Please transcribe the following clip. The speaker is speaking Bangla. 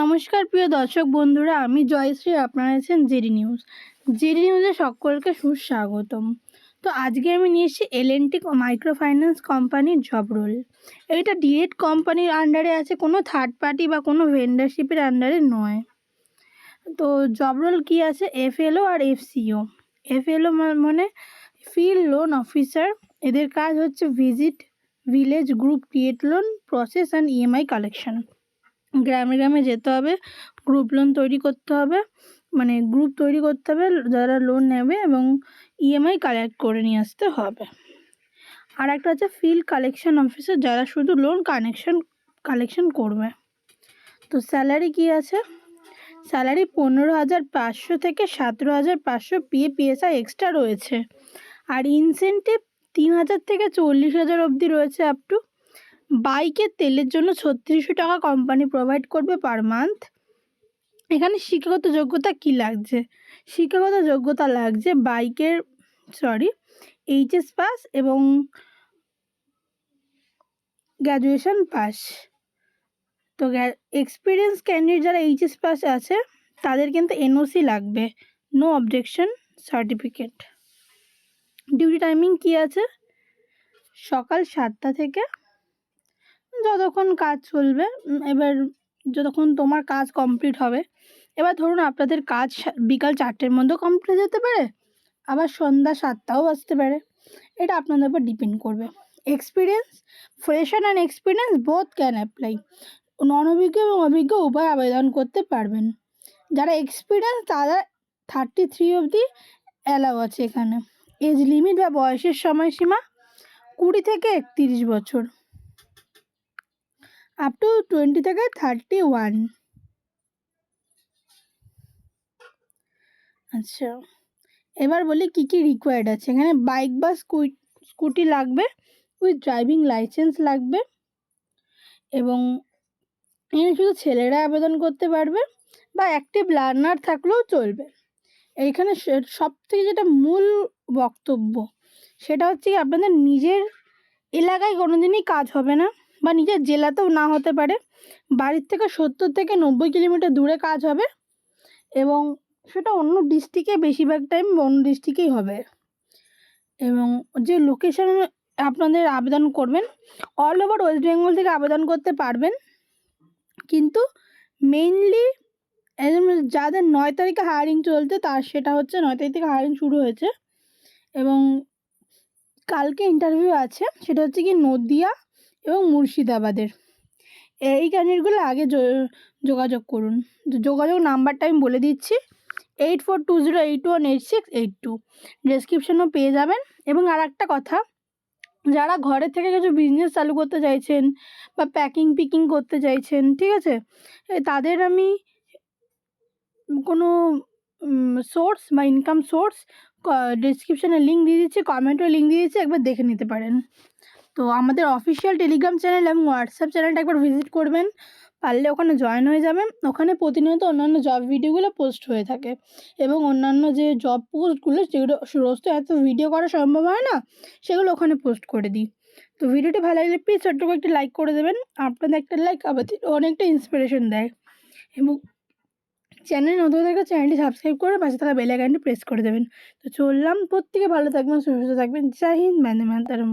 নমস্কার প্রিয় দর্শক বন্ধুরা, আমি জয়শ্রী, আপনারা আছেন জেডি নিউজ। জেডি নিউজে সকলকে সুস্বাগতম। তো আজকে আমি নিয়ে এসেছি L N T micro finance কোম্পানির জব রোল এটা ডিরেক্ট কোম্পানির আন্ডারে আছে, কোনো থার্ড পার্টি বা কোনো ভেন্ডারশিপের আন্ডারে নয়। তো জব রোল কী আছে? এফএলও আর এফসিও এফএলও মানে ফিল্ড লোন অফিসার এদের কাজ হচ্ছে visit village group create loan process and EMI collection গ্রামে গ্রামে যেতে হবে গ্রুপ লোন তৈরি করতে হবে মানে গ্রুপ তৈরি করতে হবে, যারা লোন নেবে এবং ইএমআই কালেক্ট করে নিয়ে আসতে হবে। আর একটা হচ্ছে ফিল্ড কালেকশন অফিসার যারা শুধু লোন কানেকশন কালেকশন করবে। তো স্যালারি কী আছে? স্যালারি পনেরো হাজার পাঁচশো থেকে সতেরো হাজার পাঁচশো পিএ পিএসআই এক্সট্রা রয়েছে। আর ইনসেন্টিভ তিন হাজার থেকে চল্লিশ হাজার অবধি রয়েছে আপ টু বাইকের তেলের জন্য ছত্রিশশো টাকা কোম্পানি প্রোভাইড করবে পার মান্থ এখানে শিক্ষাগত যোগ্যতা কি লাগছে? শিক্ষাগত যোগ্যতা লাগছে বাইকের সরি এইচএস পাস এবং গ্র্যাজুয়েশন পাস তো এক্সপিরিয়েন্স ক্যান্ডিডেট যারা এইচএস পাস আছে, তাদের কিন্তু এনওসি লাগবে। No objection certificate duty timing কি আছে? সকাল সাতটা থেকে যতক্ষণ কাজ চলবে এবার যতক্ষণ তোমার কাজ কমপ্লিট হবে, এবার ধরুন আপনাদের কাজ বিকাল চারটের মধ্যেও কমপ্লিট যেতে পারে, আবার সন্ধ্যা সাতটাও বাজতে পারে। এটা আপনাদের উপর ডিপেন্ড করবে। Experience fresher and experience both can apply non অভিজ্ঞ এবং অভিজ্ঞ উভয় আবেদন করতে পারবেন। যারা এক্সপিরিয়েন্স তারা থার্টি থ্রি অবধি অ্যালাউ আছে এখানে। এজ লিমিট বা বয়সের সময়সীমা কুড়ি থেকে একত্রিশ বছর। আপ টু টোয়েন্টি থেকে থার্টি ওয়ান আচ্ছা এবার বলি কী কী রিকোয়ার্ড আছে? এখানে বাইক বা স্কুটি লাগবে উইথ ড্রাইভিং লাইসেন্স লাগবে, এবং এখানে শুধু ছেলেরা আবেদন করতে পারবে, বা অ্যাক্টিভ লার্নার থাকলেও চলবে। এইখানে সব থেকে যেটা মূল বক্তব্য, সেটা হচ্ছে কি আপনাদের নিজের এলাকায় কোনো দিনই কাজ হবে না। বা নিজের জেলাতেও না হতে পারে। বাড়ির থেকে সত্তর থেকে নব্বই কিলোমিটার দূরে কাজ হবে এবং সেটা অন্য ডিস্ট্রিক্টে বেশিরভাগ টাইম অন্য ডিস্ট্রিক্টেই হবে। এবং যে লোকেশানে আপনাদের আবেদন করবেন অল ওভার ওয়েস্ট বেঙ্গল থেকে আবেদন করতে পারবেন। কিন্তু মেইনলি যাদের নয় তারিখে হায়ারিং চলছে, তার সেটা হচ্ছে নয় তারিখ থেকে হায়ারিং শুরু হয়েছে। এবং কালকে ইন্টারভিউ আছে, সেটা হচ্ছে কি নদিয়া এবং মুর্শিদাবাদের। এই ক্যান্ডিডেটগুলো আগে যোগাযোগ করুন। যোগাযোগ নাম্বারটা আমি বলে দিচ্ছি। Eight four two zero eight one eight six eight two. ডেসক্রিপশনও পেয়ে যাবেন। এবং আর একটা কথা, যারা ঘরের থেকে কিছু বিজনেস চালু করতে চাইছেন বা প্যাকিং পিকিং করতে চাইছেন, ঠিক আছে? তাদের আমি কোনো সোর্স বা ইনকাম সোর্স ডিসক্রিপশানে লিঙ্ক দিয়ে দিচ্ছি কমেন্টেও লিঙ্ক দিয়ে দিচ্ছি, একবার দেখে নিতে পারেন। তো আমাদের অফিসিয়াল টেলিগ্রাম চ্যানেল এবং হোয়াটসঅ্যাপ চ্যানেলটা একবার ভিজিট করবেন। পারলে ওখানে জয়েন হয়ে যাবেন। ওখানে প্রতিনিয়ত অন্যান্য জব ভিডিওগুলো পোস্ট হয়ে থাকে এবং অন্যান্য যে জব পোস্টগুলো যেগুলো রোজ এত ভিডিও করা সম্ভব হয় না, সেগুলো ওখানে পোস্ট করে দিই। তো ভিডিওটি ভালো লাগলে প্লিজ ছোট্ট করে একটা লাইক করে দেবেন। আপনাদের একটা লাইক আবার অনেকটা ইন্সপিরেশন দেয়। এবং চ্যানেল নতুন থাকলে চ্যানেলটি সাবস্ক্রাইব করে পাশে থাকা বেল আইকনটি প্রেস করে দেবেন। তো চললাম, প্রত্যেকে ভালো থাকবেন, সুস্থ থাকবেন। জয় হিন্দ মাতারম।